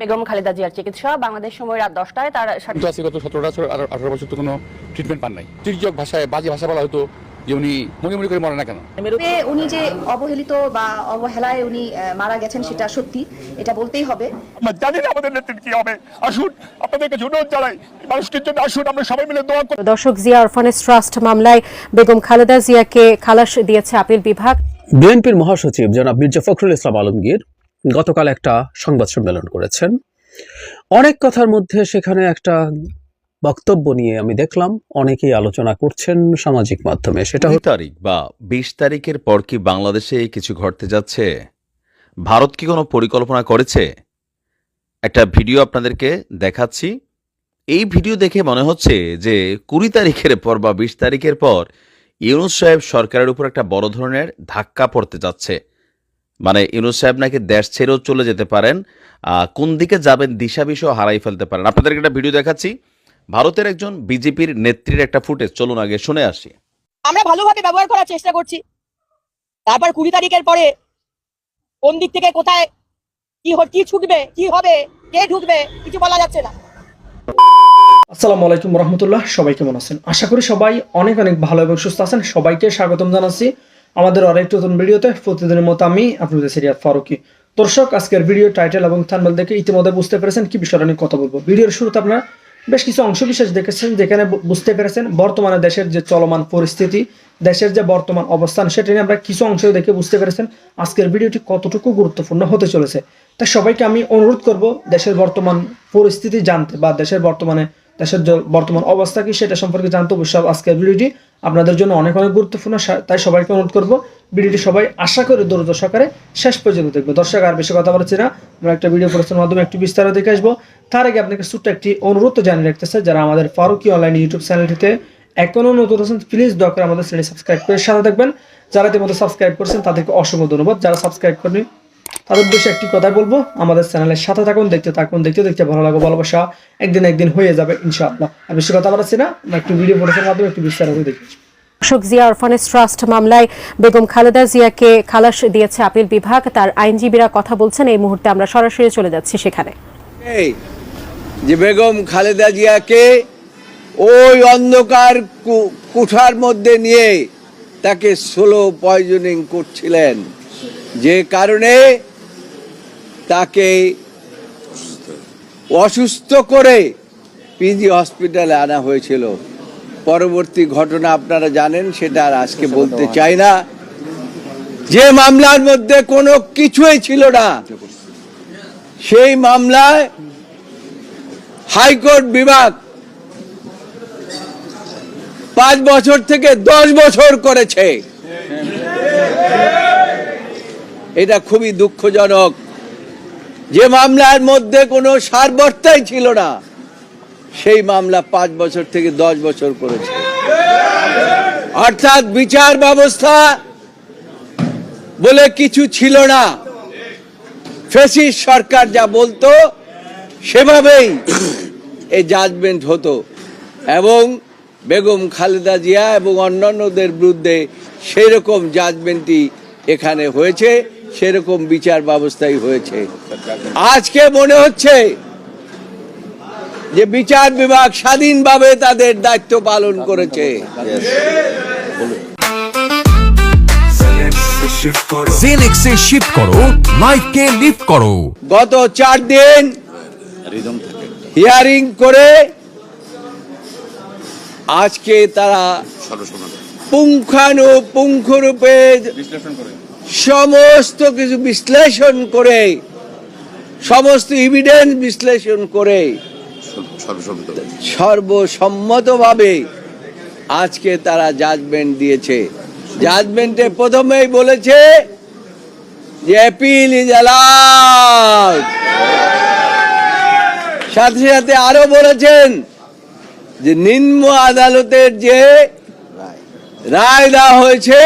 বেগম খালেদা জিয়ার চিকিৎসা। বাংলাদেশ সময় রাত দশটায় তার গত সতেরো বছর আর আঠারো বছর তো কোনো ট্রিটমেন্ট পান নাই। তির্যক ভাষায় বাজে ভাষা বলা হতো যে উনি মনে মনে করে মরে না কেন? উনি যে অবহেলিত বা অবহেলায় উনি মারা গেছেন সেটা সত্যি এটা বলতেই হবে। জানি না আমাদের নেতৃত্ব কি হবে। আসুন আপনাদের কাছে অনুরোধ জানাই। মানুষটির জন্য আসুন আমরা সবাই মিলে দোয়া করি। দর্শক জিয়া অরফানেজ ট্রাস্ট মামলায় বেগম খালেদা জিয়াকে খালাস দিয়েছে আপিল বিভাগ। বিএনপির মহাসচিব জনাব মির্জা ফখরুল ইসলাম আলমগীর গতকাল একটা সংবাদ সম্মেলন করেছেন। অনেক কথার মধ্যে সেখানে একটা বক্তব্য নিয়ে আমি দেখলাম অনেকেই আলোচনা করছেন সামাজিক মাধ্যমে। সেটা তারিখ বা বিশ তারিখের পর কি বাংলাদেশে কিছু ঘটতে যাচ্ছে? ভারত কি কোনো পরিকল্পনা করেছে? একটা ভিডিও আপনাদেরকে দেখাচ্ছি। এই ভিডিও দেখে মনে হচ্ছে যে কুড়ি তারিখের পর বা বিশ তারিখের পর ইউনুস সাহেব সরকারের উপর একটা বড় ধরনের ধাক্কা পড়তে যাচ্ছে। মানে ইউনুস সাহেব নাকি দেশ ছেড়েও চলে যেতে পারেন আহ, কোন দিকে যাবেন দিশা বিষয় হারাই ফেলতে পারেন। আপনাদেরকে একটা ভিডিও দেখাচ্ছি। ভারতের একজন বিজেপির নেত্রীর একটা ফুটেজ। চলুন আগে শুনে আসি। আমরা ভালোভাবে ব্যবহার করার চেষ্টা করছি। তারপর কুড়ি তারিখের পরে কোন দিক থেকে কোথায় কি কি ছুটবে কি হবে কে ঢুকবে কিছু বলা যাচ্ছে না। আসসালামু আলাইকুম রহমতুল্লাহ সবাই কেমন আছেন? আশা করি সবাই অনেক অনেক ভালো এবং সুস্থ আছেন। সবাইকে স্বাগতম জানাচ্ছি। আমাদের আরেক নতুন ভিডিওতে প্রতিদিনের মতো আমি আপনাদের সিরিয়া ফারুকি। দর্শক, আজকের ভিডিও টাইটেল এবং থানবেল দেখে ইতিমধ্যে বুঝতে পেরেছেন কি বিষয়টা নিয়ে কথা বলব। ভিডিওর শুরুতে আপনারা বেশ কিছু অংশ বিশেষ দেখেছেন, যেখানে বুঝতে পেরেছেন বর্তমানে দেশের যে চলমান পরিস্থিতি, দেশের যে বর্তমান অবস্থান, সেটা নিয়ে আমরা কিছু অংশ দেখে বুঝতে পেরেছেন আজকের ভিডিওটি কতটুকু গুরুত্বপূর্ণ হতে চলেছে। তাই সবাইকে আমি অনুরোধ করব দেশের বর্তমান পরিস্থিতি জানতে বা দেশের বর্তমানে দেশের বর্তমান অবস্থা কি সেটা সম্পর্কে জানতে অবশ্যই আজকের ভিডিওটি আপনাদের জন্য অনেক অনেক গুরুত্বপূর্ণ। তাই সবাইকে অনুরোধ করব ভিডিওটি সবাই আশা করে দূরত শেষ পর্যন্ত দেখবে। দর্শক, আর বেশি কথা বলছি না। আমরা একটা ভিডিও প্রশ্নের মাধ্যমে একটু বিস্তারিত দেখে আসব। তার আগে আপনাকে ছোট্ট একটি অনুরোধ জানিয়ে রাখতেছে, যারা আমাদের ফারুকি অনলাইন ইউটিউব চ্যানেলটিতে এখনও নতুন আছেন প্লিজ দয়া করে আমাদের চ্যানেল সাবস্ক্রাইব করে সাথে থাকবেন। যারা ইতিমধ্যে সাবস্ক্রাইব করছেন, তাদেরকে অসংখ্য ধন্যবাদ। যারা সাবস্ক্রাইব করেনি তাদের উদ্দেশ্যে একটি কথাই বলব। আমাদের চ্যানেলের সাথে থাকুন দেখতে থাকুন দেখতে দেখতে ভালো লাগো ভালোবাসা একদিন একদিন হয়ে যাবে ইনশাআল্লাহ। আর বেশি কথা বলাচ্ছি না একটু ভিডিও প্রশ্নের মাধ্যমে একটু বিস্তারিত দেখি। দর্শক জিয়া অরফানেজ ট্রাস্ট মামলায় বেগম খালেদা জিয়াকে খালাস দিয়েছে আপিল বিভাগ। তার আইনজীবীরা কথা বলছেন এই মুহূর্তে আমরা সরাসরি চলে যাচ্ছি সেখানে। এই যে বেগম খালেদা জিয়াকে ওই অন্ধকার কু- কুঠার মধ্যে নিয়ে তাকে স্লো পয়জনিং করছিলেন। যে কারণে তাকে অসুস্থ করে পিজি হসপিটালে আনা হয়েছিল। পরবর্তী ঘটনা আপনারা জানেন সেটা আর আজকে বলতে চাই না। যে মামলার মধ্যে কোনো কিছুই ছিল না সেই মামলায় হাইকোর্ট বিভাগ পাঁচ বছর থেকে দশ বছর করেছে। এটা খুবই দুঃখজনক। যে মামলার মধ্যে কোনো সারবর্তাই ছিল না, সেই মামলা পাঁচ বছর থেকে দশ বছর করেছে। অর্থাৎ বিচার ব্যবস্থা বলে কিছু ছিল না। ফেসিস সরকার যা বলতো, সেভাবেই এই জাজমেন্ট হতো। এবং বেগম খালেদা জিয়া এবং অন্যান্যদের বিরুদ্ধে সেরকম জাজমেন্টই এখানে হয়েছে। সেরকম বিচার ব্যবস্থাই হয়েছে। আজকে মনে হচ্ছে যে বিচার বিভাগ স্বাধীনভাবে তাদের দায়িত্ব পালন করেছে। গত চার দিন হিয়ারিং করে আজকে তারা পুঙ্খানুপুঙ্খরূপে সমস্ত কিছু বিশ্লেষণ করে সমস্ত ইভিডেন্স বিশ্লেষণ করে সর্বসম্মতভাবে আজকে তারা জাজমেন্ট দিয়েছে। জাজমেন্টে প্রথমেই বলেছে যে অ্যাপিল ইজ অ্যালাউড সাথে সাথে আরও বলেছেন যে নিম্ন আদালতের যে রায় দেওয়া হয়েছে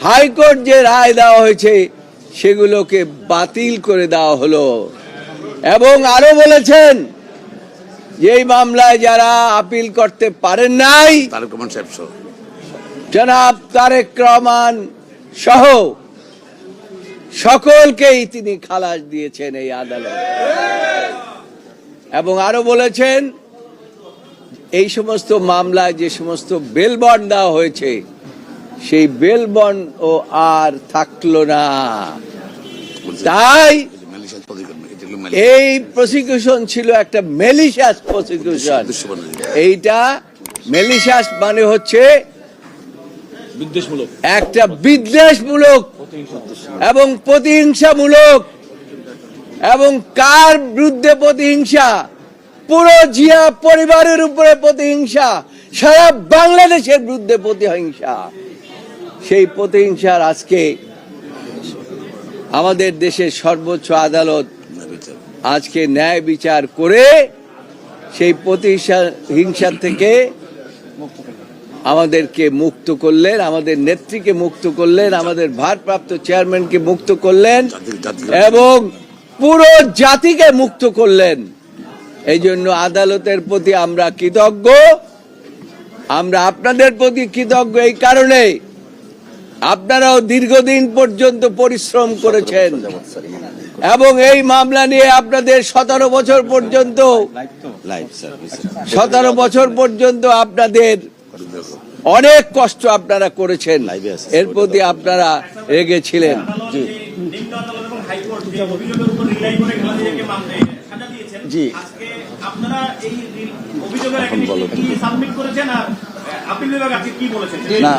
হাইকোর্ট যে রায় দেওয়া হয়েছে সেগুলোকে বাতিল করে দেওয়া হলো। এবং আরও বলেছেন যে এই মামলায় যারা আপিল করতে পারেন নাই জনাব তারেক রহমান সহ সকলকেই তিনি খালাস দিয়েছেন এই আদালত। এবং আরও বলেছেন এই সমস্ত মামলায় যে সমস্ত বেল বন্ড দেওয়া হয়েছে সেই বেল বন্ড ও আর থাকল না। তাই এই প্রসিকিউশন ছিল একটা মেলিশাস প্রসিকিউশন এইটা মেলিশাস মানে হচ্ছে একটা বিদ্বেষমূলক এবং প্রতিহিংসামূলক এবং কার বিরুদ্ধে প্রতিহিংসা? পুরো জিয়া পরিবারের উপরে প্রতিহিংসা সারা বাংলাদেশের বিরুদ্ধে প্রতিহিংসা। সেই প্রতিহিংসার আজকে আমাদের দেশের সর্বোচ্চ আদালত আজকে ন্যায় বিচার করে সেই প্রতিহিংসা, হিংসা থেকে আমাদেরকে মুক্ত করলেন, আমাদের নেত্রীকে মুক্ত করলেন, আমাদের ভারপ্রাপ্ত চেয়ারম্যানকে মুক্ত করলেন এবং পুরো জাতিকে মুক্ত করলেন। এই জন্য আদালতের প্রতি আমরা কৃতজ্ঞ। আমরা আপনাদের প্রতি কৃতজ্ঞ এই কারণে আপনারাও দীর্ঘদিন পর্যন্ত পরিশ্রম করেছেন। এবং এই মামলা নিয়ে আপনাদের সতেরো বছর পর্যন্ত সতেরো বছর পর্যন্ত আপনাদের অনেক কষ্ট আপনারা করেছেন। এর প্রতি আপনারা রেগেছিলেন জি। না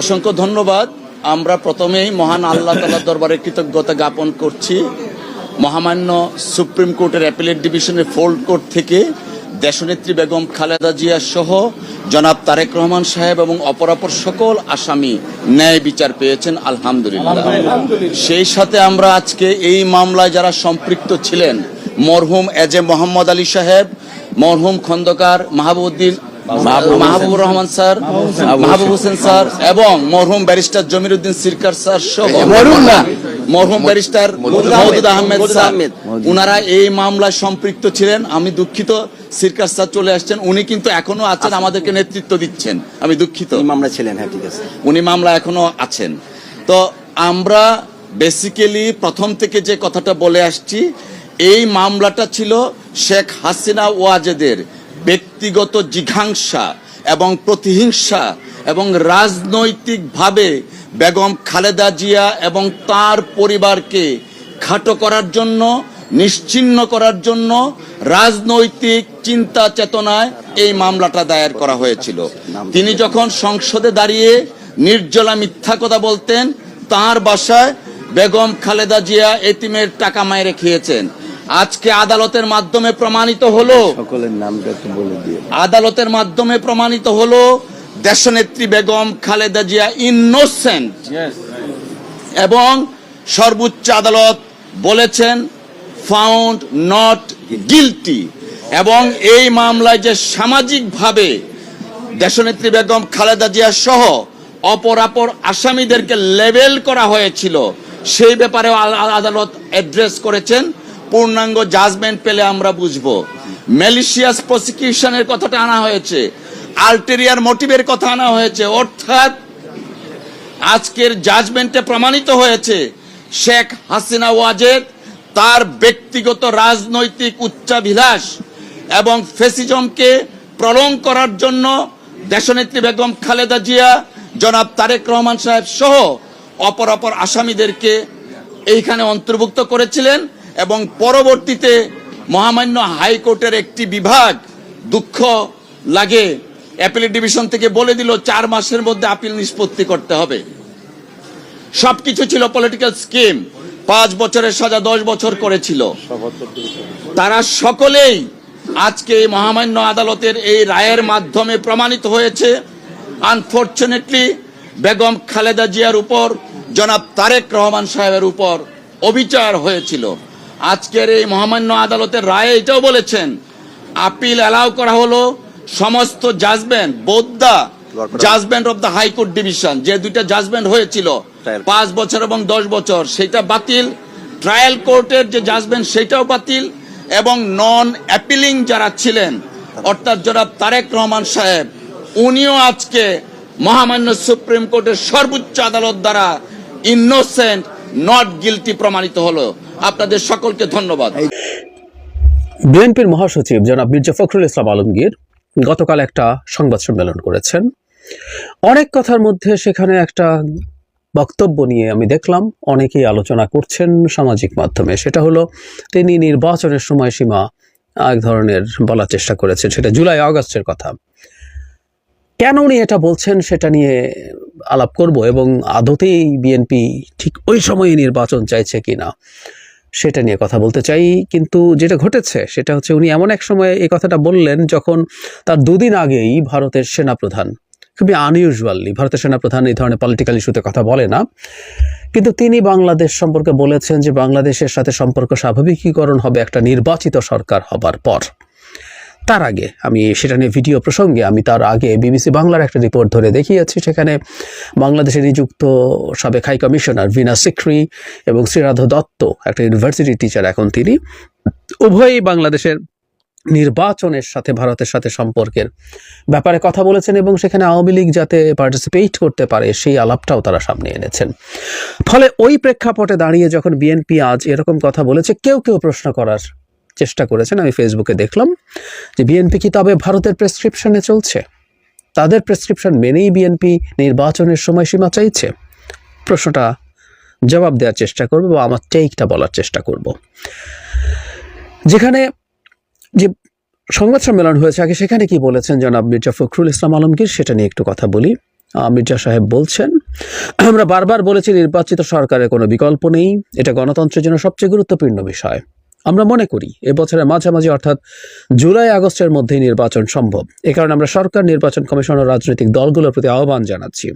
অসংখ্য ধন্যবাদ। আমরা প্রথমেই মহান আল্লাহ তালার দরবারে কৃতজ্ঞতা জ্ঞাপন করছি। মহামান্য সুপ্রিম কোর্টের অ্যাপিলেট ডিভিশনের ফোল্ড কোর্ট থেকে দেশনেত্রী বেগম খালেদা জিয়া সহ জনাব তারেক রহমান সাহেব এবং অপরাপর সকল আসামি ন্যায় বিচার পেয়েছেন আলহামদুলিল্লাহ। সেই সাথে আমরা আজকে এই মামলায় যারা সম্পৃক্ত ছিলেন মরহুম এজে মোহাম্মদ আলী সাহেব মরহুম খন্দকার মাহবুদ্দিন মাহবুবুর রহমান স্যার মাহবুব হোসেন। স্যার এবং মরহুম ব্যারিস্টার জমির উদ্দিন সিরকার স্যার সহ মরহুম না। মরহুম ব্যারিস্টার মহদুদ আহমেদ। স্যার। উনারা এই মামলায় সম্পৃক্ত ছিলেন। আমি দুঃখিত সিরকার স্যার চলে আসছেন। উনি কিন্তু এখনও আছেন আমাদেরকে নেতৃত্ব দিচ্ছেন। আমি দুঃখিত। মামলা ছিলেন হ্যাঁ ঠিক আছে। উনি মামলা এখনও আছেন। তো আমরা বেসিক্যালি প্রথম থেকে যে কথাটা বলে আসছি এই মামলাটা ছিল শেখ হাসিনা ওয়াজেদের ব্যক্তিগত জিঘাংসা এবং প্রতিহিংসা এবং রাজনৈতিকভাবে বেগম খালেদা জিয়া এবং তার পরিবারকে খাটো করার জন্য নিশ্চিহ্ন করার জন্য রাজনৈতিক চিন্তা চেতনায় এই মামলাটা দায়ের করা হয়েছিল। তিনি যখন সংসদে দাঁড়িয়ে নির্জলা মিথ্যা কথা বলতেন, তার বাসায় বেগম খালেদা জিয়া এতিমের টাকা মায়েরে খেয়েছেন। আজকে আদালতের মাধ্যমে প্রমাণিত হলো সকলের নামটা একটু বলে দিয়ে আদালতের মাধ্যমে প্রমাণিত হলো দেশনেত্রী বেগম খালেদা জিয়া ইনোসেন্ট এবং সর্বোচ্চ আদালত বলেছেন ফাউন্ড নট গিলটি এবং এই মামলায় যে সামাজিকভাবে দেশনেত্রী বেগম খালেদা জিয়া সহ অপরাপর আসামিদেরকে লেবেল করা হয়েছিল সেই ব্যাপারে আদালত অ্যাড্রেস করেছেন। পূর্ণাঙ্গ জাজমেন্ট পেলে আমরা বুঝব। ম্যালিশিয়াস প্রসিকিউশনের কথাটা আনা হয়েছে। আলটেরিয়ার মোটিভের কথা আনা হয়েছে। অর্থাৎ আজকের জাজমেন্টে প্রমাণিত হয়েছে, শেখ হাসিনা ওয়াজেদ তার ব্যক্তিগত রাজনৈতিক উচ্চাভিলাষ এবং ফেসিজমকে প্রলং করার জন্য দেশনেত্রী বেগম খালেদা জিয়া, জনাব তারেক রহমান সাহেব সহ অপর অপর আসামিদেরকে এইখানে অন্তর্ভুক্ত করেছিলেন। এবং পরবর্তীতে মহামান্য হাইকোর্টের একটি বিভাগ দুঃখ লাগে। অ্যাপিল ডিভিশন থেকে বলে দিল, চার মাসের মধ্যে আপিল নিষ্পত্তি করতে হবে। সবকিছু ছিল পলিটিক্যাল স্কিম। পাঁচ বছরের সাজা দশ বছর করেছিল। তারা সকলেই আজকে মহামান্য আদালতের এই রায়ের মাধ্যমে প্রমাণিত হয়েছে। আনফর্চুনেটলি বেগম খালেদা জিয়ার উপর জনাব তারেক রহমান সাহেবের উপর অবিচার হয়েছিল। আজকের এই মহামান্য আদালতের রায়ে এটাও বলেছেন আপিল অ্যালাউ করা হলো সমস্ত judgment বোদ্দা judgment of the high court division যে দুইটা জাজমেন্ট হয়েছিল পাঁচ বছর এবং দশ বছর সেটা বাতিল। ট্রায়াল কোর্টের যে জাজমেন্ট সেটাও বাতিল এবং নন অ্যাপিলিং যারা ছিলেন অর্থাৎ জনাব তারেক রহমান সাহেব উনিও আজকে মহামান্য সুপ্রিম কোর্টের সর্বোচ্চ আদালত দ্বারা ইনোসেন্ট নট গিলটি প্রমাণিত হলো। আপনাদের সকলকে ধন্যবাদ। বিএনপির মহাসচিব জনাব মির্জা ফখরুল ইসলাম আলমগীর গতকাল একটা সংবাদ সম্মেলন করেছেন। অনেক কথার মধ্যে সেখানে একটা বক্তব্য নিয়ে আমি দেখলাম, অনেকেই আলোচনা করছেন সামাজিক মাধ্যমে। সেটা হলো, তিনি নির্বাচনের সময়সীমা এক ধরনের বলার চেষ্টা করেছেন, সেটা জুলাই আগস্টের কথা। কেন উনি এটা বলছেন সেটা নিয়ে আলাপ করব এবং আদতেই বিএনপি ঠিক ওই সময়ে নির্বাচন চাইছে কিনা? সেটা নিয়ে কথা বলতে চাই, কিন্তু যেটা ঘটেছে সেটা হচ্ছে উনি এমন এক সময় এই কথাটা বললেন যখন তার দুদিন আগেই ভারতের সেনাপ্রধান, খুবই আনইউজুয়ালি ভারতের সেনাপ্রধান এই ধরনের পলিটিক্যাল ইস্যুতে কথা বলে না, কিন্তু তিনি বাংলাদেশ সম্পর্কে বলেছেন যে বাংলাদেশের সাথে সম্পর্ক স্বাভাবিকীকরণ হবে একটা নির্বাচিত সরকার হবার পর। তার আগে আমি সেটা নিয়ে ভিডিও প্রসঙ্গে আমি তার আগে বিবিসি বাংলার একটা রিপোর্ট ধরে দেখিয়েছি, সেখানে বাংলাদেশে নিযুক্ত সাবেক হাই কমিশনার ভিনা সিক্রি এবং শ্রীরাধ দত্ত, একটা ইউনিভার্সিটি টিচার এখন তিনি, উভয়ই বাংলাদেশের নির্বাচনের সাথে ভারতের সাথে সম্পর্কের ব্যাপারে কথা বলেছেন এবং সেখানে আওয়ামী লীগ যাতে পার্টিসিপেট করতে পারে সেই আলাপটাও তারা সামনে এনেছেন। ফলে ওই প্রেক্ষাপটে দাঁড়িয়ে যখন বিএনপি আজ এরকম কথা বলেছে, কেউ কেউ প্রশ্ন করার চেষ্টা করেছেন, আমি ফেসবুকে দেখলাম যে বিএনপি কি তবে ভারতের প্রেসক্রিপশনে চলছে? তাদের প্রেসক্রিপশন মেনেই বিএনপি নির্বাচনের সময়সীমা চাইছে? প্রশ্নটা জবাব দেওয়ার চেষ্টা করব বা আমার টেকটা বলার চেষ্টা করব। যেখানে যে সংবাদ সম্মেলন হয়েছে, আগে সেখানে কি বলেছেন জনাব মির্জা ফখরুল ইসলাম আলমগীর? সেটা নিয়ে একটু কথা বলি। মির্জা সাহেব বলছেন, আমরা বারবার বলেছি নির্বাচিত সরকারের কোনো বিকল্প নেই। এটা গণতন্ত্রের জন্য সবচেয়ে গুরুত্বপূর্ণ বিষয়। আমরা মনে করি এবছরের মাঝামাঝি অর্থাৎ জুলাই আগস্টের মধ্যেই নির্বাচন সম্ভব। এ কারণে আমরা সরকার, নির্বাচন কমিশন ও রাজনৈতিক দলগুলোর প্রতি আহ্বান জানাচ্ছি।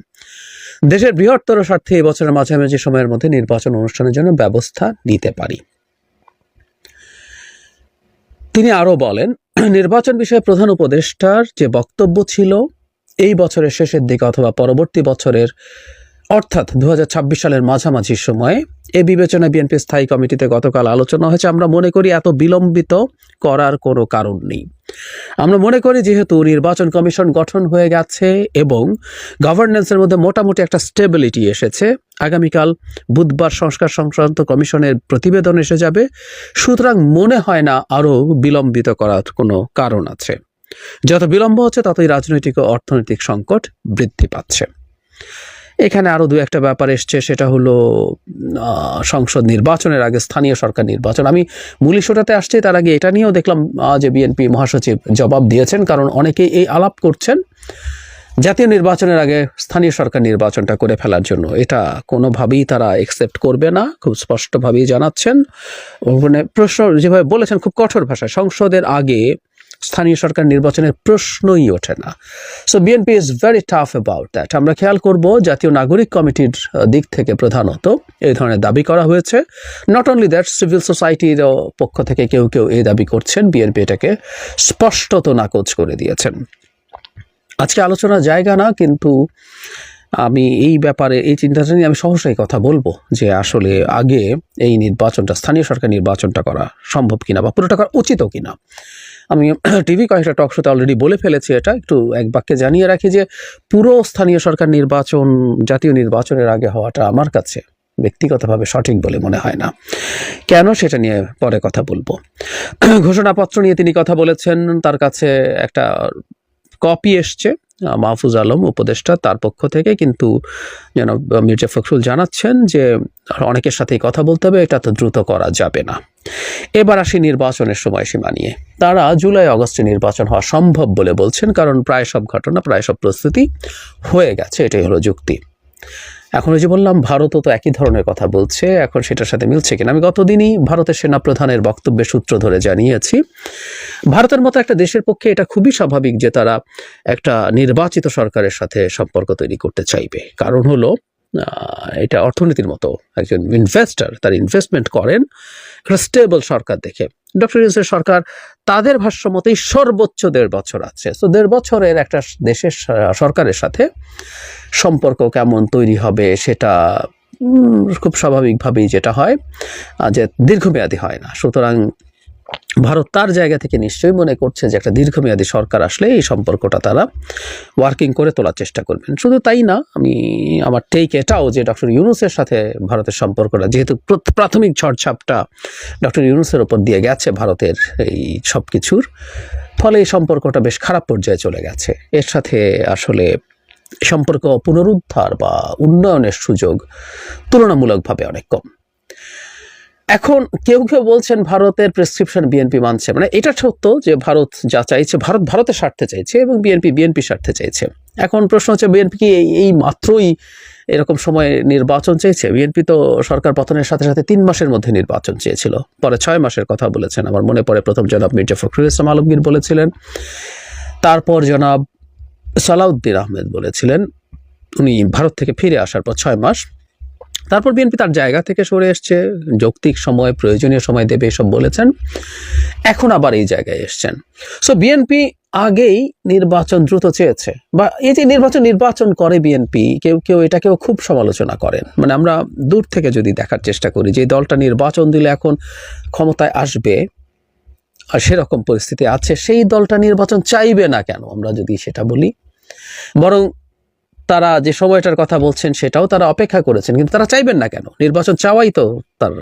দেশের বৃহত্তর স্বার্থে এবছরের মাঝামাঝি সময়ের মধ্যে নির্বাচন অনুষ্ঠানের জন্য ব্যবস্থা নিতে পারি। তিনি আরও বলেন, নির্বাচন বিষয়ে প্রধান উপদেষ্টার যে বক্তব্য ছিল, এই বছরের শেষের দিকে অথবা পরবর্তী বছরের অর্থাৎ দু হাজার ছাব্বিশ সালের মাঝামাঝি সময়ে এ বিবেচনায় বিএনপি স্থায়ী কমিটিতে গতকাল আলোচনা হয়েছে। আমরা মনে করি এত বিলম্বিত করার কোনো কারণ নেই। আমরা মনে করি যেহেতু নির্বাচন কমিশন গঠন হয়ে গেছে এবং গভর্নেন্সের মধ্যে মোটামুটি একটা স্টেবিলিটি এসেছে। আগামীকাল বুধবার সংস্কার সংক্রান্ত কমিশনের প্রতিবেদন এসে যাবে। সুতরাং মনে হয় না আরও বিলম্বিত করার কোনো কারণ আছে। যত বিলম্ব হচ্ছে, ততই রাজনৈতিক ও অর্থনৈতিক সংকট বৃদ্ধি পাচ্ছে। এখানে আরও দু একটা ব্যাপার এসছে, সেটা হলো সংসদ নির্বাচনের আগে স্থানীয় সরকার নির্বাচন। আমি মূল ইস্যুটাতে আসছি, তার আগে এটা নিয়েও দেখলাম যে বিএনপি মহাসচিব জবাব দিয়েছেন, কারণ অনেকেই এই আলাপ করছেন জাতীয় নির্বাচনের আগে স্থানীয় সরকার নির্বাচনটা করে ফেলার জন্য। এটা কোনোভাবেই তারা একসেপ্ট করবে না, খুব স্পষ্টভাবেই জানাচ্ছেন। মানে প্রশ্ন যেভাবে বলেছেন, খুব কঠোর ভাষায়, সংসদের আগে স্থানীয় সরকার নির্বাচনের প্রশ্নই ওঠে না। So BNP is very tough about that আমরা খেয়াল করব জাতীয় নাগরিক কমিটির দিক থেকে প্রধানত। এই ধরনের দাবি করা হয়েছে। নট অনলি দ্যাট সিভিল সোসাইটির পক্ষ থেকে কেউ কেউ এই দাবি করছেন। বিএনপি এটাকে স্পষ্টত নাকচ করে দিয়েছেন। আজকে আলোচনার জায়গা না, কিন্তু আমি এই ব্যাপারে, এই চিন্তাটা নিয়ে আমি সহসাই কথা বলব যে আসলে আগে এই নির্বাচনটা, স্থানীয় সরকার নির্বাচনটা করা সম্ভব কিনা বা পুরোটা করা উচিতও কিনা। আমি টিভি কয়েকটা টক শোতে অলরেডি বলে ফেলেছি এটা, একটু এক বাক্যে জানিয়ে রাখি যে পুরো স্থানীয় সরকার নির্বাচন, জাতীয় নির্বাচনের আগে হওয়াটা আমার কাছে ব্যক্তিগতভাবে সঠিক বলে মনে হয় না। কেন সেটা নিয়ে পরে কথা বলব। ঘোষণাপত্র নিয়ে তিনি কথা বলেছেন, তার কাছে একটা কপি এসছে, মাহফুজ আলম উপদেষ্টা তার পক্ষ থেকে, কিন্তু যেন মির্জা ফখরুল জানাচ্ছেন যে অনেকের সাথেই কথা বলতে হবে, এটা তো দ্রুত করা যাবে না। এবার আসি নির্বাচনের সময়সীমা নিয়ে। তারা জুলাই আগস্টে নির্বাচন হওয়া সম্ভব বলে বলছেন, কারণ প্রায় সব ঘটনা, প্রায় সব প্রস্তুতি হয়ে গেছে, এটাই হলো যুক্তি। এখন যে বললাম, ভারতও তো একই ধরনের কথা বলছে, এখন সেটার সাথে মিলছে কিনা? আমি গতদিনই ভারতের সেনাপ্রধানের বক্তব্যের সূত্র ধরে জানিয়েছি, ভারতের মতো একটা দেশের পক্ষে এটা খুবই স্বাভাবিক যে তারা একটা নির্বাচিত সরকারের সাথে সম্পর্ক তৈরি করতে চাইবে। কারণ হলো এটা অর্থনীতির মতো একজন ইনভেস্টর তার ইনভেস্টমেন্ট করেন একটা স্টেবল সরকার দেখে। ডক্টর ইউসের সরকার, তাদের ভাষ্য মতেই সর্বোচ্চ দেড় বছর আছে। তো দেড় বছরের একটা দেশের সরকারের সাথে সম্পর্ক কেমন তৈরি হবে সেটা খুব স্বাভাবিকভাবেই যেটা হয় যে দীর্ঘমেয়াদী হয় না। সুতরাং ভারত তার জায়গা থেকে নিশ্চয়ই মনে করছে যে একটা দীর্ঘমেয়াদী সরকার আসলে এই সম্পর্কটা তারা ওয়ার্কিং করে তোলার চেষ্টা করবেন। শুধু তাই না, আমি আমার টেক এটাও যে ডক্টর ইউনুসের সাথে ভারতের সম্পর্কটা, যেহেতু প্র- প্রাথমিক ঝড়ঝাপটা ডক্টর ইউনুসের ওপর দিয়ে গেছে ভারতের এই সব কিছুর ফলে এই সম্পর্কটা বেশ খারাপ পর্যায়ে চলে গেছে। এর সাথে আসলে সম্পর্ক পুনরুদ্ধার বা উন্নয়নের সুযোগ তুলনামূলকভাবে অনেক কম। এখন কেউ কেউ বলছেন ভারতের প্রেসক্রিপশন বিএনপি মানছে। মানে এটা সত্য যে ভারত যা চাইছে, ভারত ভারতের স্বার্থে চাইছে এবং বিএনপি বিএনপি স্বার্থে চাইছে। এখন প্রশ্ন হচ্ছে বিএনপি কি এই- মাত্রই এরকম সময় নির্বাচন চেয়েছে বিএনপি তো সরকার পতনের সাথে সাথে তিন মাসের মধ্যে নির্বাচন চেয়েছিল। পরে ছয় মাসের কথা বলেছেন। আমার মনে পড়ে প্রথম জনাব মির্জা ফখরুল ইসলাম আলমগীর বলেছিলেন। তারপর জনাব সালাউদ্দিন আহমেদ বলেছিলেন, উনি ভারত থেকে ফিরে আসার পর ছয় মাস তারপর বিএনপি তার জায়গা থেকে সরে এসছে, যৌক্তিক সময়, প্রয়োজনীয় সময় দেবে, এসব বলেছেন। এখন আবার এই জায়গায় এসছেন। সো বিএনপি আগেই নির্বাচন দ্রুত চেয়েছে। বা এই যে নির্বাচন নির্বাচন করে বিএনপি কেউ কেউ এটাকেও খুব সমালোচনা করেন। মানে আমরা দূর থেকে যদি দেখার চেষ্টা করি, যে দলটা নির্বাচন দিলে এখন ক্ষমতায় আসবে, আর সেরকম পরিস্থিতি আছে, সেই দলটা নির্বাচন চাইবে না কেন? আমরা যদি সেটা বলি। বরং তারা যে সময়টার কথা বলছেন সেটাও তারা অপেক্ষা করেছেন, কিন্তু তারা চাইবেন না কেন? নির্বাচন চাওয়াই তো তার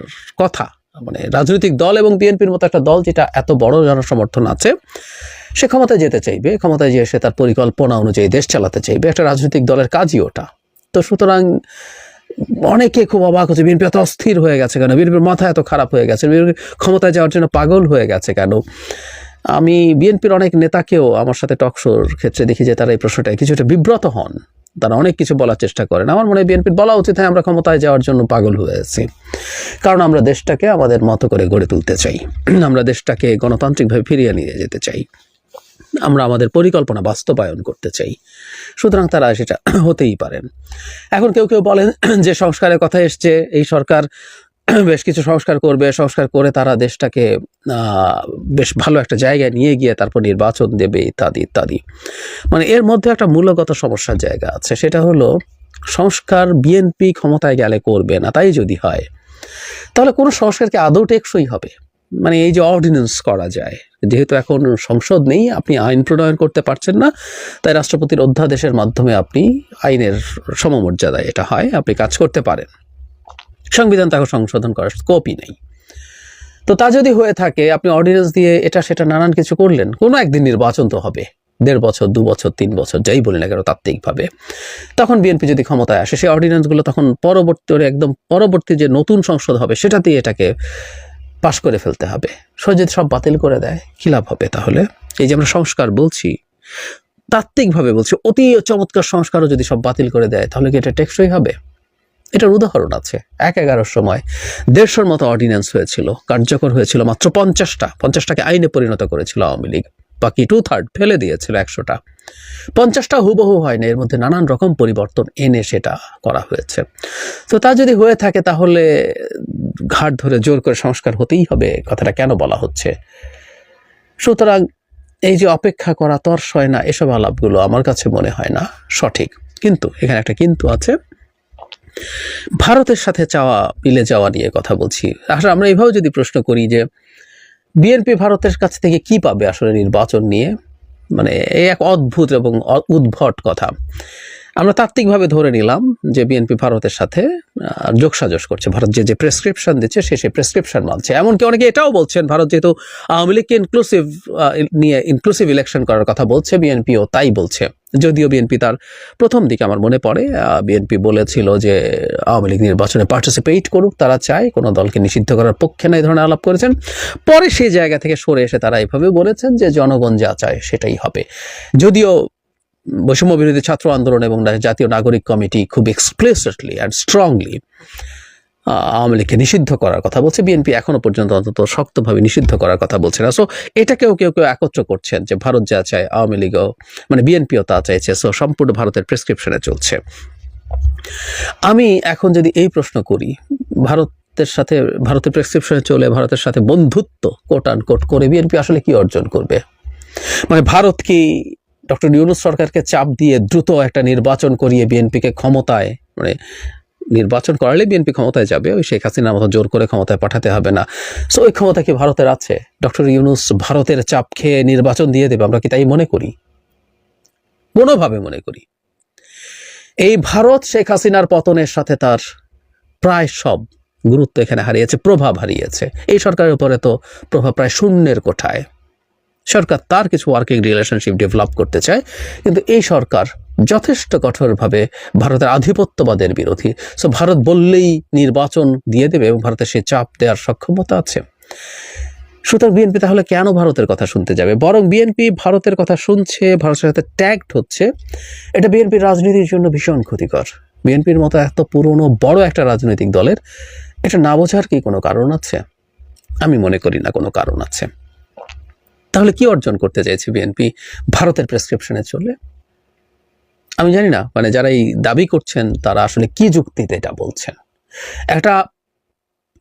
কথা। মানে রাজনৈতিক দল এবং বিএনপির মতো একটা দল যেটা এত বড় জনসমর্থন আছে, সে ক্ষমতায় যেতে চাইবে, ক্ষমতায় যেয়ে সে তার পরিকল্পনা অনুযায়ী দেশ চালাতে চাইবে, একটা রাজনৈতিক দলের কাজই ওটা। তো সুতরাং অনেকে খুব অবাক হচ্ছে, বিএনপি এত অস্থির হয়ে গেছে কেন? বিএনপির মাথা এত খারাপ হয়ে গেছে ক্ষমতায় যাওয়ার জন্য পাগল হয়ে গেছে কেন? আমি বিএনপির অনেক নেতাকেও আমার সাথে টকশোর ক্ষেত্রে দেখি যে তারা এই প্রশ্নটায় কিছুটা বিব্রত হন। তারা অনেক কিছু বলার চেষ্টা করেন। আমার মনে হয় বিএনপির বলা উচিত, হয়, আমরা ক্ষমতায় যাওয়ার জন্য পাগল হয়েছি। কারণ আমরা দেশটাকে আমাদের মতো করে গড়ে তুলতে চাই। আমরা দেশটাকে গণতান্ত্রিকভাবে ফিরিয়ে নিয়ে যেতে চাই। আমরা আমাদের পরিকল্পনা বাস্তবায়ন করতে চাই। সুতরাং তারা সেটা হতেই পারেন। এখন কেউ কেউ বলেন যে সংস্কারের কথা এসছে, এই সরকার বেশ কিছু সংস্কার করবে। সংস্কার করে তারা দেশটাকে বেশ ভালো একটা জায়গায় নিয়ে গিয়ে তারপর নির্বাচন দেবে ইত্যাদি ইত্যাদি। মানে এর মধ্যে একটা মূল্যগত সমস্যার জায়গা আছে, সেটা হলো সংস্কার বিএনপি ক্ষমতায় গেলে করবে না, তাই যদি হয়, তাহলে কোনো সংস্কারকে আদৌ টেকসই হবে? মানে এই যে অর্ডিন্যান্স করা যায়, যেহেতু এখন সংসদ নেই, আপনি আইন প্রণয়ন করতে পারছেন না, তাই রাষ্ট্রপতির অধ্যাদেশের মাধ্যমে আপনি আইনের সমমর্যাদায় এটা হয়, আপনি কাজ করতে পারেন। সংবিধান তাকে সংশোধন করার স্কোপই নেই। তো তা যদি হয়ে থাকে, আপনি অর্ডিন্যান্স দিয়ে এটা সেটা নানান কিছু করলেন, কোনো একদিন নির্বাচন তো হবে। দেড় বছর, দু বছর, তিন বছর, যাই বলি না কেন, তাত্ত্বিকভাবে। তখন বিএনপি যদি ক্ষমতায় আসে, সেই অর্ডিন্যান্সগুলো তখন পরবর্তী একদম পরবর্তী যে নতুন সংসদ হবে, সেটা দিয়ে এটাকে পাশ করে ফেলতে হবে। সে যদি সব বাতিল করে দেয়, কী লাভ হবে তাহলে? এই যে আমরা সংস্কার বলছি, তাত্ত্বিকভাবে বলছি, অতি চমৎকার সংস্কারও যদি সব বাতিল করে দেয়, তাহলে কি এটা টেকসই হবে? এটার উদাহরণ আছে। এক এগারোর সময় দেড়শোর মতো অর্ডিন্যান্স হয়েছিল, কার্যকর হয়েছিল মাত্র পঞ্চাশটা, পঞ্চাশটাকে আইনে পরিণত করেছিল আওয়ামী লীগ। বাকি টু থার্ড ফেলে দিয়েছিল একশোটা। পঞ্চাশটা হুবহু হয় না, এর মধ্যে নানান রকম পরিবর্তন এনে সেটা করা হয়েছে। তো তা যদি হয়ে থাকে তাহলে ঘাট ধরে জোর করে সংস্কার হতেই হবে, কথাটা কেন বলা হচ্ছে? সুতরাং এই যে অপেক্ষা করা তর সয় না, এসব আলাপগুলো আমার কাছে মনে হয় না সঠিক। কিন্তু এখানে একটা কিন্তু আছে। ভারতের সাথে চাওয়া, মিলে যাওয়া নিয়ে কথা বলছি। আসলে আমরা এইভাবে যদি প্রশ্ন করি যে, বিএনপি ভারতের কাছ থেকে কি পাবে আসলে নির্বাচন নিয়ে? মানে এই এক অদ্ভুত এবং উদ্ভট কথা। আমরা তাত্ত্বিকভাবে ধরে নিলাম যে, বিএনপি ভারতের সাথে যোগসাজশ করছে। ভারত যে যে প্রেসক্রিপশন দিচ্ছে, সে সেই প্রেসক্রিপশন মানছে। এমনকি অনেকে এটাও বলছেন, ভারত যেহেতু আওয়ামী লীগকে ইনক্লুসিভ নিয়ে ইনক্লুসিভ ইলেকশন করার কথা বলছে, বিএনপিও তাই বলছে। যদিও বিএনপি তার প্রথম দিকে আমার মনে পড়ে বিএনপি বলেছিল যে আওয়ামী লীগ নির্বাচনে পার্টিসিপেট করুক, তারা চায় কোনো দলকে নিষিদ্ধ করার পক্ষে না এই ধরনের আলাপ করেছেন। পরে সেই জায়গা থেকে সরে এসে তারা এইভাবে বলেছেন যে জনগণ যা চায় সেটাই হবে। যদিও বৈষম্য বিরোধী ছাত্র আন্দোলন এবং জাতীয় নাগরিক কমিটি খুব এক্সপ্লেসিটলি অ্যান্ড স্ট্রংলি আওয়ামী লীগকে নিষিদ্ধ করার কথা বলছে। বিএনপি এখনও পর্যন্ত অন্তত শক্তভাবে নিষিদ্ধ করার কথা বলছে না। সো এটাকেও কেউ কেউ একত্র করছেন যে ভারত যা চায় আওয়ামী লীগও মানে বিএনপিও তা চাইছে। সো সম্পূর্ণ ভারতের প্রেসক্রিপশনে চলছে। আমি এখন যদি এই প্রশ্ন করি, ভারতের সাথে, ভারতের প্রেসক্রিপশনে চলে ভারতের সাথে বন্ধুত্ব কোট কোট করে বিএনপি আসলে কি অর্জন করবে? মানে ভারত কি ডক্টর ইউনুস সরকারকে চাপ দিয়ে দ্রুত একটা নির্বাচন করিয়ে বিএনপিকে ক্ষমতায় মানে নির্বাচন করালে বিএনপি ক্ষমতায় যাবে, ওই শেখ হাসিনার মতো জোর করে ক্ষমতায় পাঠাতে হবে না। সো ওই ক্ষমতা কি ভারতের আছে? ডক্টর ইউনুস ভারতের চাপ খেয়ে নির্বাচন দিয়ে দেবে, আমরা কি তাই মনে করি? কোনোভাবে মনে করি। এই ভারত শেখ হাসিনার পতনের সাথে তার প্রায় সব গুরুত্ব এখানে হারিয়েছে, প্রভাব হারিয়েছে। এই সরকারের উপরে তো প্রভাব প্রায় শূন্যের কোঠায়। সরকার তার কিছু ওয়ার্কিং রিলেশনশিপ ডেভেলপ করতে চায়, কিন্তু এই সরকার যথেষ্ট কঠোরভাবে ভারতের আধিপত্যবাদের বিরোধী। সো ভারত বললেই নির্বাচন দিয়ে দেবে এবং ভারতের সে চাপ দেওয়ার সক্ষমতা আছে। সুতরাং বিএনপি তাহলে কেন ভারতের কথা শুনতে যাবে? বরং বিএনপি ভারতের কথা শুনছে, ভারতের সাথে ট্যাগড হচ্ছে। এটা বিএনপির রাজনীতির জন্য ভীষণ ক্ষতিকর। বিএনপির মতো এত পুরনো বড় একটা রাজনৈতিক দলের এটা না বোঝার কি কোনো কারণ আছে? আমি মনে করি না কোনো কারণ আছে। তাহলে কি অর্জন করতে চাইছে বিএনপি? ভারতের প্রেসক্রিপশনে চলে আমি জানি না মানে যারা এই দাবি করছেন তারা আসলে কি যুক্তিতে এটা বলছেন। একটা,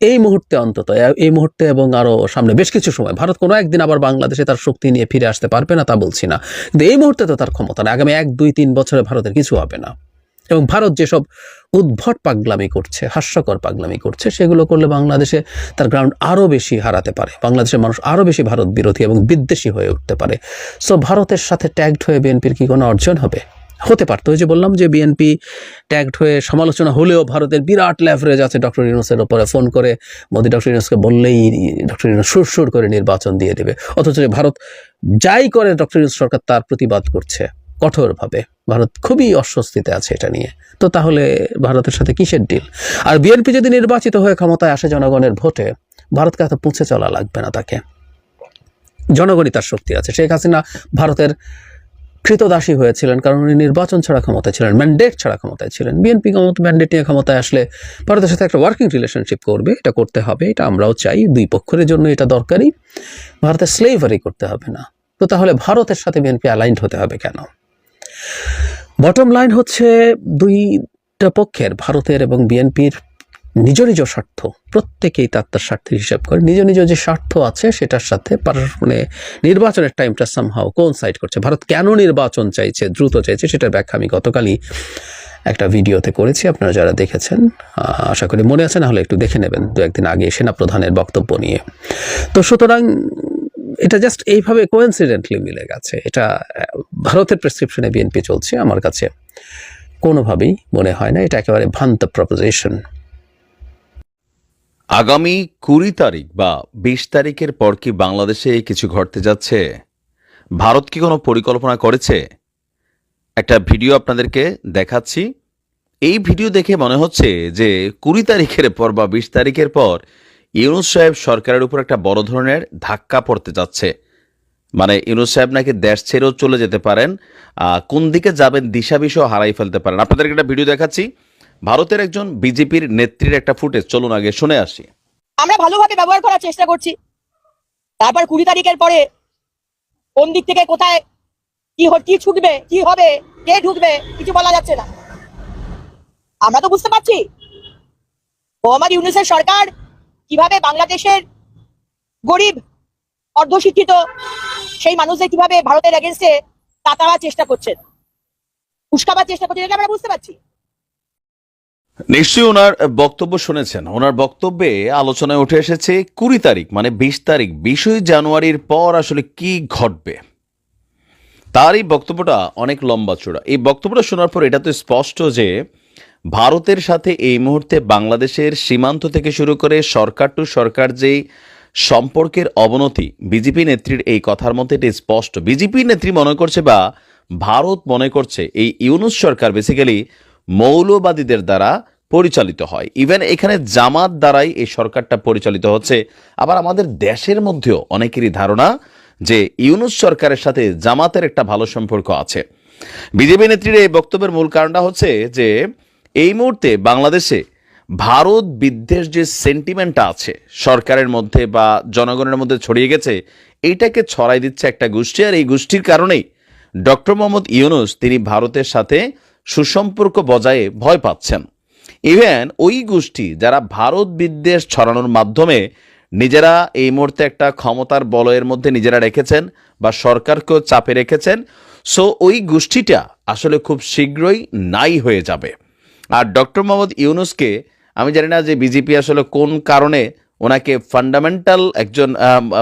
এই মুহূর্তে অন্তত এই মুহূর্তে এবং আরও সামনে বেশ কিছু সময়, ভারত কোনো একদিন আবার বাংলাদেশে তার শক্তি নিয়ে ফিরে আসতে পারবে না তা বলছি না। কিন্তু এই মুহূর্তে তো তার ক্ষমতা না, আগামী এক, দুই, তিন বছরে ভারতের কিছু হবে না। এবং ভারত যেসব উদ্ভট পাগলামি করছে, হাস্যকর পাগলামি করছে, সেগুলো করলে বাংলাদেশে তার গ্রাউন্ড আরও বেশি হারাতে পারে। বাংলাদেশের মানুষ আরও বেশি ভারত বিরোধী এবং বিদ্বেষী হয়ে উঠতে পারে। সো ভারতের সাথে ট্যাগড হয়ে বিএনপির কি কোনো অর্জন হবে? হতে পারতো। যে বললাম যে বিএনপি ট্যাগড হয়ে সমালোচনা হলেও ভারতের বিরাট ল্যাভারেজ আছে ডক্টর ইউনুসের ওপরে ফোন করে মোদী ডক্টর ইউনুসকে বললেই ডক্টর ইউনুস সুর সুর করে নির্বাচন দিয়ে দেবে। অথচ ভারত যাই করে ডক্টর ইউনুস সরকার, তার প্রতিবাদ করছে কঠোরভাবে। ভারত খুবই অস্বস্তিতে আছে এটা নিয়ে। তো তাহলে ভারতের সাথে কিসের ডিল আর বিএনপি যদি নির্বাচিত হয়ে ক্ষমতায় আসে জনগণের ভোটে, ভারতকে এত পুঁছে চলা লাগবে না তাকে। জনগণই তার শক্তি আছে। শেখ হাসিনা ভারতের কৃতদাসী হয়েছিলেন, কারণ উনি নির্বাচন ছাড়া ক্ষমতায় ছিলেন ম্যান্ডেট ছাড়া ক্ষমতায় ছিলেন। বিএনপি ক্ষমতা ম্যান্ডেট নিয়ে ক্ষমতায় আসলে ভারতের সাথে একটা ওয়ার্কিং রিলেশনশিপ করবে, এটা করতে হবে, এটা আমরাও চাই, দুই পক্ষের জন্য এটা দরকারি ভারতের স্লেভারি করতে হবে না। তো তাহলে ভারতের সাথে বিএনপি অ্যালাইন্ড হতে হবে কেন? বটম লাইন হচ্ছে দুইটা পক্ষের, ভারতের এবং বিএনপির নিজ নিজ স্বার্থ, প্রত্যেকেই তার তার স্বার্থের হিসাব করে। নিজ নিজ যে স্বার্থ আছে, সেটার সাথে মানে নির্বাচনের টাইমটা সামহাও কোন সাইড করছে? ভারত কেন নির্বাচন চাইছে, দ্রুত চাইছে, সেটার ব্যাখ্যা আমি গতকালই একটা ভিডিওতে করেছি, আপনারা যারা দেখেছেন আশা করি মনে আছে না হলে একটু দেখে নেবেন দু একদিন আগে সেনাপ্রধানের বক্তব্য নিয়ে। তো সুতরাং এটা জাস্ট এইভাবে কোয়েন্সিডেন্টলি মিলে গেছে। এটা ভারতের প্রেসক্রিপশনে বিএনপি চলছে, আমার কাছে কোনোভাবেই মনে হয় না, এটা একেবারে ভ্রান্ত প্রপোজিশন আগামী কুড়ি তারিখ বা বিশ তারিখের পর কি বাংলাদেশে কিছু ঘটতে যাচ্ছে? ভারত কি কোনো পরিকল্পনা করেছে? একটা ভিডিও আপনাদেরকে দেখাচ্ছি। এই ভিডিও দেখে মনে হচ্ছে যে কুড়ি তারিখের পর বা বিশ তারিখের পর ইউনুস সাহেব সরকারের উপর একটা বড় ধরনের ধাক্কা পড়তে যাচ্ছে। মানে ইউনুস সাহেব নাকি দেশ ছেড়েও চলে যেতে পারেন কোন দিকে যাবেন দিশা বিষয় হারাই ফেলতে পারেন। আপনাদেরকে একটা ভিডিও দেখাচ্ছি। ভারতের একজন বিজেপির নেত্রীর একটা ফুটেজ, চলুন আগে শুনে আসি। আমরা ভালোভাবে ব্যবহার করার চেষ্টা করছি। তারপর কুড়ি তারিখের পরে কোন দিক থেকে কোথায়, কি কি ছুটবে, কি হবে, কে ঢুকবে, কিছু বলা যাচ্ছে না। আমরা তো বুঝতে পারছি। মোহাম্মদ ইউনুসের সরকার কীভাবে বাংলাদেশের গরিব, অর্ধশিক্ষিত, সেই মানুষদের কীভাবে ভারতের এগেনস্টে তাতাবার চেষ্টা করছেন। উস্কাবার চেষ্টা করছেন, এটা আমরা বুঝতে পারছি। নিশ্চয়ই ওনার বক্তব্য শুনেছেন। ওনার বক্তব্যে আলোচনায় উঠে এসেছে কুড়ি তারিখ মানে বিশ তারিখ, বিশই জানুয়ারির পর আসলে কি ঘটবে। তার এই বক্তব্যটা অনেক লম্বা চূড়া। এই বক্তব্যটা শোনার পর এটা তো স্পষ্ট যে ভারতের সাথে এই মুহূর্তে বাংলাদেশের সীমান্ত থেকে শুরু করে সরকার টু সরকার যেই সম্পর্কের অবনতি, বিজেপি নেত্রীর এই কথার মধ্যে এটি স্পষ্ট। বিজেপি নেত্রী মনে করছে বা ভারত মনে করছে এই ইউনুস সরকার বেসিক্যালি মৌলবাদীদের দ্বারা পরিচালিত হয়। ইভেন এখানে জামাত দ্বারাই এই সরকারটা পরিচালিত হচ্ছে। আবার আমাদের দেশের মধ্যেও অনেকেরই ধারণা যে ইউনুস সরকারের সাথে জামাতের একটা ভালো সম্পর্ক আছে। বিজেপি নেত্রীর এই বক্তব্যের মূল কারণটা হচ্ছে যে এই মুহূর্তে বাংলাদেশে ভারত বিদ্বেষ যে সেন্টিমেন্টটা আছে, সরকারের মধ্যে বা জনগণের মধ্যে ছড়িয়ে গেছে এইটাকে ছড়াই দিচ্ছে একটা গোষ্ঠী। আর এই গোষ্ঠীর কারণেই ডক্টর মোহাম্মদ ইউনুস, তিনি ভারতের সাথে সুসম্পর্ক বজায়ে ভয় পাচ্ছেন। ইভেন ওই গোষ্ঠী যারা ভারত বিদ্বেষ ছড়ানোর মাধ্যমে নিজেরা এই মুহূর্তে একটা ক্ষমতার বলয়ের মধ্যে নিজেরা রেখেছেন বা সরকারকেও চাপে রেখেছেন, সো ওই গোষ্ঠীটা আসলে খুব শীঘ্রই নাই হয়ে যাবে। আর ডক্টর মোহাম্মদ ইউনুসকে আমি জানি না যে বিজেপি আসলে কোন কারণে ওনাকে ফান্ডামেন্টাল একজন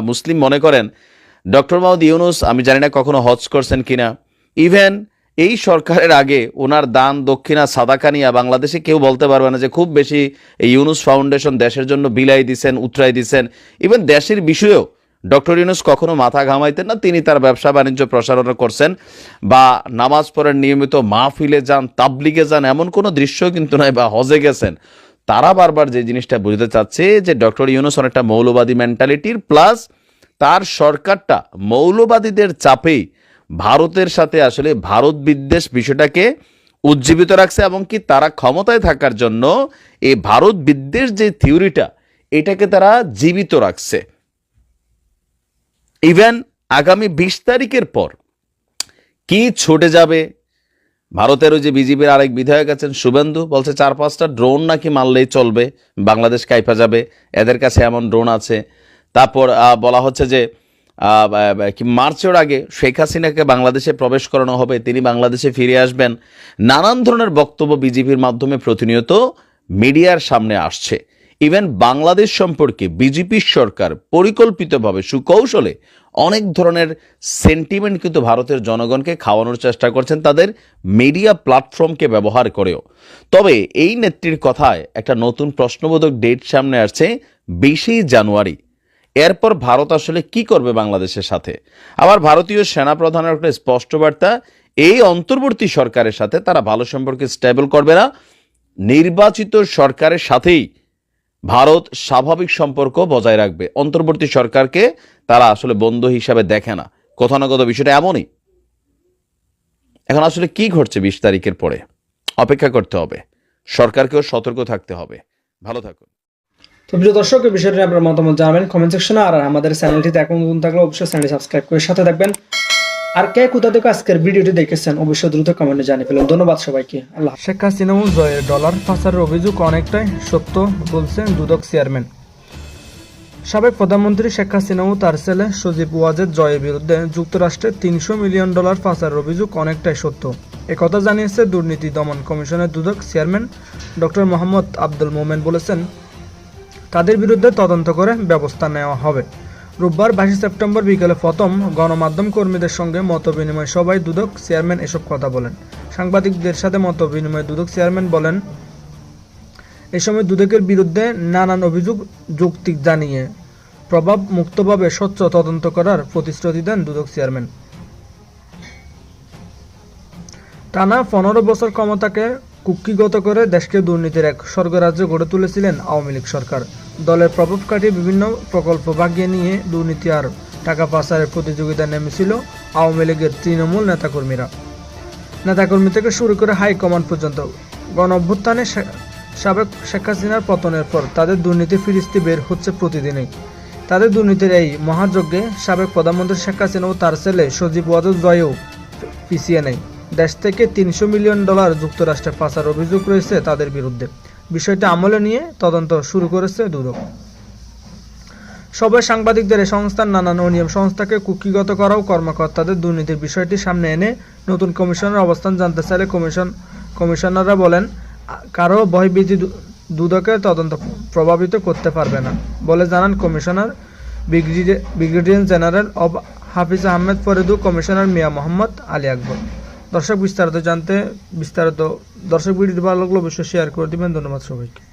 মুসলিম মনে করেন। ডক্টর মোহাম্মদ ইউনুস আমি জানি না কখনো হজ করছেন কিনা। ইভেন এই সরকারের আগে ওনার দান, দক্ষিণা, সাদাকা নিয়ে বাংলাদেশে কেউ বলতে পারবে না যে খুব বেশি এই ইউনুস ফাউন্ডেশন দেশের জন্য বিলাই দিছেন, উতরাই দিছেন। ইভেন দেশের বিষয়েও ডক্টর ইউনুস কখনো মাথা ঘামাইতেন না, তিনি তার ব্যবসা বাণিজ্য প্রসারণা করছেন বা নামাজ পড়েন নিয়মিত, মাহফিলে যান, তাবলিগে যান, এমন কোনো দৃশ্য কিন্তু নয় বা হজে গেছেন। তারা বারবার যে জিনিসটা বুঝতে চাচ্ছে যে ডক্টর ইউনুস অনেকটা মৌলবাদী মেন্টালিটির প্লাস তার সরকারটা মৌলবাদীদের চাপেই ভারতের সাথে আসলে ভারত বিদ্বেষ বিষয়টাকে উজ্জীবিত রাখছে এবং কি তারা ক্ষমতায় থাকার জন্য এই ভারত বিদ্বেষ যে থিওরিটা, এটাকে তারা জীবিত রাখছে। ইভেন আগামী বিশ তারিখের পর কি ছুটে যাবে? ভারতের ওই যে বিজেপির আরেক বিধায়ক আছেন শুভেন্দু, বলছে চার পাঁচটা ড্রোন নাকি মারলেই চলবে, বাংলাদেশ কাইফা যাবে, এদের কাছে এমন ড্রোন আছে। তারপর বলা হচ্ছে যে মার্চের আগে শেখ হাসিনাকে বাংলাদেশে প্রবেশ করানো হবে, তিনি বাংলাদেশে ফিরে আসবেন। নানান ধরনের বক্তব্য বিজেপির মাধ্যমে প্রতিনিয়ত মিডিয়ার সামনে আসছে। ইভেন বাংলাদেশ সম্পর্কে বিজেপি সরকার পরিকল্পিতভাবে সুকৌশলে অনেক ধরনের সেন্টিমেন্ট কিন্তু ভারতের জনগণকে খাওয়ানোর চেষ্টা করছেন তাদের মিডিয়া প্ল্যাটফর্মকে ব্যবহার করেও। তবে এই নেত্রীর কথায় একটা নতুন প্রশ্নবোধক ডেট সামনে আসছে বিশে জানুয়ারি। এরপর ভারত আসলে কি করবে বাংলাদেশের সাথে? আবার ভারতীয় সেনাপ্রধানের একটা স্পষ্ট বার্তা, এই অন্তর্বর্তী সরকারের সাথে তারা ভালো সম্পর্কে স্টেবল করবে না। নির্বাচিত সরকারের সাথেই ভারত স্বাভাবিক সম্পর্ক বজায় রাখবে। অন্তর্বর্তী সরকারকে তারা আসলে বন্ধু হিসাবে দেখে না। কথানগত বিষয়টা এমনই। এখন আসলে কি ঘটছে বিশ তারিখের পরে? অপেক্ষা করতে হবে। সরকারকেও সতর্ক থাকতে হবে। ভালো থাকুন। তো প্রিয় দর্শক এই বিষয়টি আপনার মতামত জানাবেন কমেন্ট সেকশনে আর আমাদের চ্যানেলটিতে এখন নতুন থাকলে অবশ্যই চ্যানেলটি সাবস্ক্রাইব করে সাথে থাকবেন। আর কে কোথা থেকে আজকের ভিডিওটি দেখেছেন অবশ্যই দ্রুত কমেন্টে জানিয়ে ফেলুন। ধন্যবাদ সবাইকে। আল্লাহ শেখ হাসিনা জয়ের ডলার পাচারের অভিযোগ অনেকটাই সত্য বলছেন দুদক চেয়ারম্যান সাবেক প্রধানমন্ত্রী শেখ হাসিনা ও তার ছেলে সজীব ওয়াজেদ জয়ের বিরুদ্ধে যুক্তরাষ্ট্রের তিনশো মিলিয়ন ডলার পাচারের অভিযোগ অনেকটাই সত্য। একথা জানিয়েছে দুর্নীতি দমন কমিশনের দুদক চেয়ারম্যান ডক্টর মোহাম্মদ আব্দুল মোমেন বলেছেন তাদের বিরুদ্ধে তদন্ত করে ব্যবস্থা নেওয়া হবে? রোববার বাইশে সেপ্টেম্বর বিকেলে প্রথম গণমাধ্যম কর্মীদের সঙ্গে মত বিনিময় দুদক চেয়ারম্যান এসব কথা বলেন। সাংবাদিকদের সাথে মত বিনিময়ে দুদক চেয়ারম্যান বলেন, এ সময় দুদকের বিরুদ্ধে নানান অভিযোগ যৌক্তিক জানিয়ে প্রভাব মুক্তভাবে স্বচ্ছ তদন্ত করার প্রতিশ্রুতি দেন দুদক চেয়ারম্যান। টানা পনেরো বছর ক্ষমতাকে কুক্ষিগত করে দেশকে দুর্নীতির এক স্বর্গরাজ্য গড়ে তুলেছিলেন আওয়ামী লীগ সরকার। দলের প্রভাব কাটিয়ে বিভিন্ন প্রকল্প বাগিয়ে নিয়ে দুর্নীতি আর টাকা পাচারের প্রতিযোগিতা নেমেছিল আওয়ামী লীগের তৃণমূল নেতাকর্মীরা। নেতাকর্মী থেকে শুরু করে হাইকমান্ড পর্যন্ত গণ অভ্যুত্থানে সাবেক শেখ হাসিনার পতনের পর তাদের দুর্নীতি ফিরিস্তি বের হচ্ছে প্রতিদিনই। তাদের দুর্নীতির এই মহাযজ্ঞে সাবেক প্রধানমন্ত্রী শেখ হাসিনা ও তার ছেলে সজীব ওয়াজুদ জয়ও পিছিয়ে নেই দেশ থেকে তিনশো মিলিয়ন ডলার যুক্তরাষ্ট্রে পাচার অভিযোগ রয়েছে তাদের বিরুদ্ধে। বিষয়টি আমলে নিয়ে তদন্ত শুরু করেছে দুদক। সবাই সাংবাদিকদের এই সংস্থার নানান অনিয়ম সংস্থাকে কুক্ষিগত করাও কর্মকর্তাদের দুর্নীতির বিষয়টি সামনে এনে নতুন কমিশনের অবস্থান জানতে চাইলে কমিশন কমিশনাররা বলেন কারও ভয়ভীতি দুদকের তদন্ত প্রভাবিত করতে পারবে না বলে জানান কমিশনার ব্রিগেডিয়ার জেনারেল অব হাফিজ আহমেদ ফরিদু, কমিশনার মিয়া মোহাম্মদ আলী আকবর। দর্শক বিস্তারিত জানতে বিস্তারিত দর্শক ভিডিওটি ভালো লাগলে অবশ্যই শেয়ার করে দিবেন। ধন্যবাদ সবাইকে।